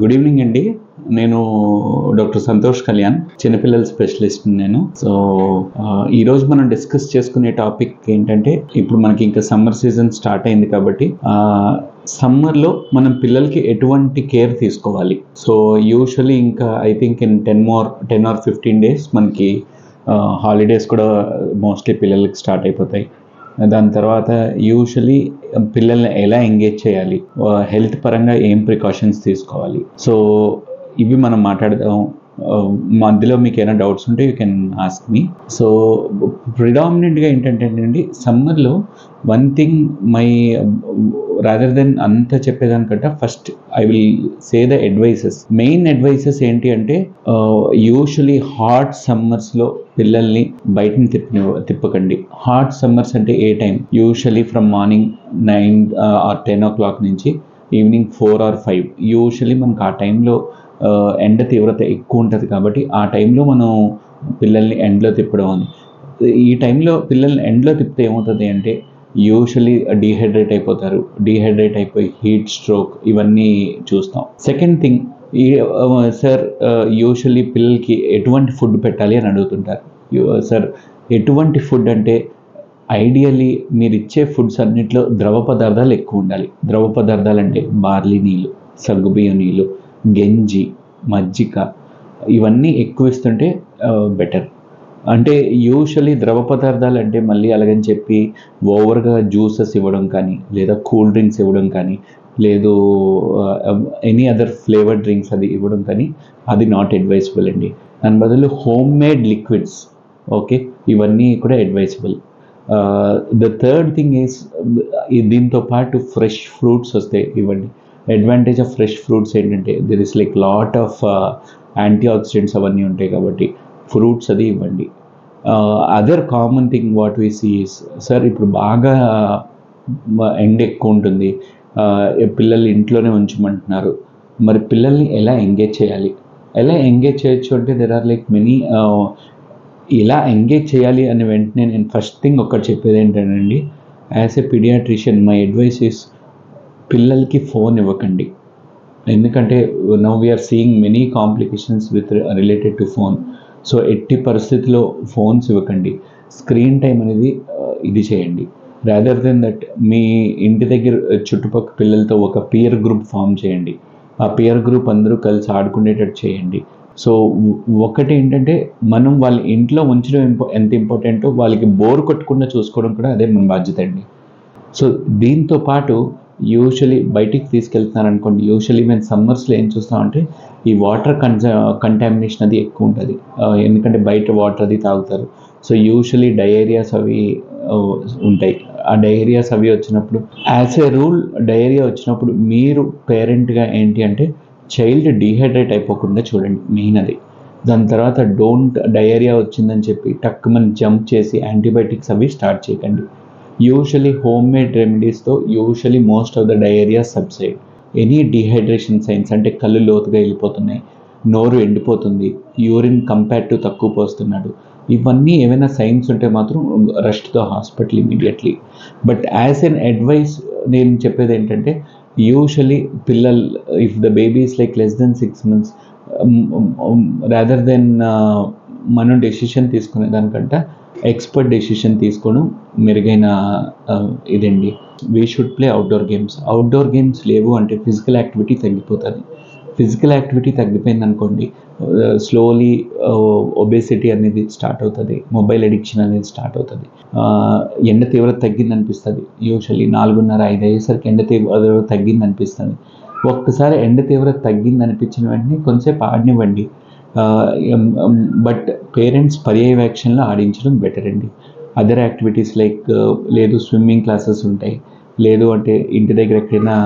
Good evening అండి. నేను doctor Santosh Kalyan చిన్నపిల్లల స్పెషలిస్ట్ నేను. సో ఈరోజు మనం డిస్కస్ చేసుకునే టాపిక్ ఏంటంటే ఇప్పుడు మనకి ఇంకా సమ్మర్ సీజన్ స్టార్ట్ అయింది కాబట్టి సమ్మర్లో మనం పిల్లలకి ఎటువంటి కేర్ తీసుకోవాలి. సో యూజువలీ ఇంకా I think in ten more ten or fifteen days మనకి హాలిడేస్ కూడా మోస్ట్లీ పిల్లలకి స్టార్ట్ అయిపోతాయి. దాని తర్వాత యూజువలీ పిల్లల్ని ఎలా ఎంగేజ్ చేయాలి? Uh, హెల్త్ పరంగా ఏం ప్రికాషన్స్ తీసుకోవాలి? సో ఇవి మనం మాట్లాడదాం. Uh, మధ్యలో మీకు ఏమైనా డౌట్స్ ఉంటే you can ask me so ప్రిడామినెంట్గా ఏంటంటే అండి సమ్మర్లో one thing my rather than అంతా చెప్పేదానికంటే first I will say the advices main advices ఏంటి అంటే యూజువలీ హాట్ సమ్మర్స్లో పిల్లల్ని బయటని తిప్పని తిప్పకండి. హాట్ సమ్మర్స్ అంటే ఏ time usually from morning nine or ten o'clock నుంచి evening four or five usually మనకు ఆ టైంలో ఎండ తీవ్రత ఎక్కువ ఉంటుంది కాబట్టి ఆ టైంలో మనం పిల్లల్ని ఎండలో తిప్పడం అని. ఈ టైంలో పిల్లల్ని ఎండలో తిప్పితే ఏమవుతుంది అంటే యూజువలీ డీహైడ్రేట్ అయిపోతారు. డీహైడ్రేట్ అయిపోయి హీట్ స్ట్రోక్ ఇవన్నీ చూస్తాం. సెకండ్ థింగ్ ఈ సార్ యూజువలీ పిల్లలకి ఎటువంటి ఫుడ్ పెట్టాలి అని అడుగుతుంటారు. సార్ ఎటువంటి ఫుడ్ అంటే ఐడియల్లీ మీరు ఇచ్చే ఫుడ్స్ అన్నింటిలో ద్రవ పదార్థాలు ఎక్కువ ఉండాలి. ద్రవ పదార్థాలు అంటే బార్లీ నీళ్ళు సగ్గుబియ్యం నీళ్ళు గెంజి మజ్జిగ ఇవన్నీ ఎక్కువ ఇస్తుంటే బెటర్ అంటే యూజువలీ ద్రవ పదార్థాలు అంటే మళ్ళీ అలాగని చెప్పి ఓవర్గా జ్యూసెస్ ఇవ్వడం కానీ లేదా కూల్ డ్రింక్స్ ఇవ్వడం కానీ లేదు ఎనీ అదర్ ఫ్లేవర్ డ్రింక్స్ అది ఇవ్వడం కానీ అది నాట్ అడ్వైజబుల్ అండి. దాని బదులు హోమ్ మేడ్ లిక్విడ్స్ ఓకే ఇవన్నీ కూడా advisable the third thing is దీంతో పాటు ఫ్రెష్ ఫ్రూట్స్ వస్తాయి ఇవ్వండి. అడ్వాంటేజ్ ఆఫ్ ఫ్రెష్ ఫ్రూట్స్ ఏంటంటే there is like lot of antioxidants అవన్నీ ఉంటాయి కాబట్టి ఫ్రూట్స్ అది ఇవ్వండి. Other common thing what we sees sir ఇప్పుడు బాగా uh, ఎండ్ ఎక్కువ ఉంటుంది. Uh, పిల్లల్ని ఇంట్లోనే ఉంచమంటున్నారు. మరి పిల్లల్ని ఎలా ఎంగేజ్ చేయాలి? ఎలా ఎంగేజ్ చేయొచ్చు అంటే దెర్ ఆర్ లైక్ మెనీ ఎలా ఎంగేజ్ చేయాలి అని వెంటనే నేను ఫస్ట్ థింగ్ ఒకటి చెప్పేది ఏంటంటే as a pediatrician my advice is పిల్లలకి ఫోన్ ఇవ్వకండి. ఎందుకంటే now we're seeing many complications with related to phone so ఎట్టి పరిస్థితిలో ఫోన్స్ ఇవ్వకండి. స్క్రీన్ టైం అనేది uh, ఇది చేయండి. రాదర్ దెన్ దట్ మీ ఇంటి దగ్గర uh, చుట్టుపక్కల పిల్లలతో ఒక పియర్ గ్రూప్ ఫామ్ చేయండి. ఆ పియర్ గ్రూప్ అందరూ కలిసి ఆడుకునేటట్టు చేయండి. సో ఒకటి ఏంటంటే మనం వాళ్ళ ఇంట్లో ఉంచడం ఇంపో ఎంత ఇంపార్టెంటో వాళ్ళకి బోర్ కొట్టకుండా చూసుకోవడం కూడా అదే మన బాధ్యత అండి. సో దీంతో పాటు యూజువలీ బయటికి తీసుకెళ్తున్నారు అనుకోండి యూజువలీ మేము సమ్మర్స్లో ఏం చూస్తామంటే ఈ వాటర్ కన్జ కంటామినేషన్ అది ఎక్కువ ఉంటుంది. ఎందుకంటే బయట వాటర్ అది తాగుతారు. సో యూజువలీ డయేరియాస్ అవి ఉంటాయి. ఆ డయేరియాస్ అవి వచ్చినప్పుడు యాజ్ ఏ రూల్ డయేరియా వచ్చినప్పుడు మీరు పేరెంట్గా ఏంటి అంటే చైల్డ్ డీహైడ్రేట్ అయిపోకుండా చూడండి మెయిన్ అది. దాని తర్వాత డోంట్ డయేరియా వచ్చిందని చెప్పి టక్కుమని జంప్ చేసి యాంటీబయాటిక్స్ అవి స్టార్ట్ చేయకండి. Usually home made రెమెడీస్తో usually most of the diarrhoea subside any dehydration signs అంటే కళ్ళు లోతుగా వెళ్ళిపోతున్నాయి నోరు ఎండిపోతుంది యూరిన్ కంపేర్ టు తక్కువ పోస్తున్నాడు. ఇవన్నీ ఏమైనా సైన్స్ ఉంటే మాత్రం రష్తో hospital immediately but as an advice నేను చెప్పేది ఏంటంటే యూజువలీ పిల్లలు if the baby is like less than six months rather than మనం డెసిషన్ తీసుకునే దానికంటే ఎక్స్పర్ట్ డెసిషన్ తీసుకోవడం మెరుగైన ఇదండి. We should play outdoor games outdoor games లేవు అంటే ఫిజికల్ యాక్టివిటీ తగ్గిపోతుంది. ఫిజికల్ యాక్టివిటీ తగ్గిపోయింది అనుకోండి స్లోలీ ఒబేసిటీ అనేది స్టార్ట్ అవుతుంది మొబైల్ అడిక్షన్ అనేది స్టార్ట్ అవుతుంది. ఎండ తీవ్రత తగ్గింది అనిపిస్తుంది యూజువల్లీ నాలుగున్నర ఐదు అయ్యేసరికి ఎండ తీవ్రత తగ్గింది అనిపిస్తుంది ఒక్కసారి ఎండ తీవ్రత తగ్గింది అనిపించిన వెంటనే కొంచెంసేపు ఆడనివ్వండి. బట్ పేరెంట్స్ పర్యవేక్షణలో ఆడించడం బెటర్ అండి. అదర్ యాక్టివిటీస్ లైక్ లేదు స్విమ్మింగ్ క్లాసెస్ ఉంటాయి. లేదు అంటే ఇంటి దగ్గర ఎక్కడైనా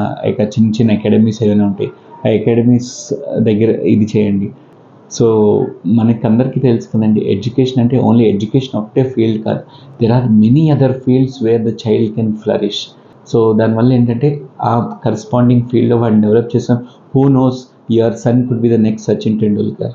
చిన్న చిన్న అకాడమీస్ ఏమైనా ఉంటాయి. ఆ అకాడమీస్ దగ్గర ఇది చేయండి. సో మనకి అందరికీ తెలుసు కదండి ఎడ్యుకేషన్ అంటే ఓన్లీ ఎడ్యుకేషన్ ఒకటే ఫీల్డ్ కాదు. There are many other fields where the child can flourish so దానివల్ల ఏంటంటే ఆ కరస్పాండింగ్ ఫీల్డ్లో వాడిని డెవలప్ చేసాం. Who knows your son could be the next Sachin Tendulkar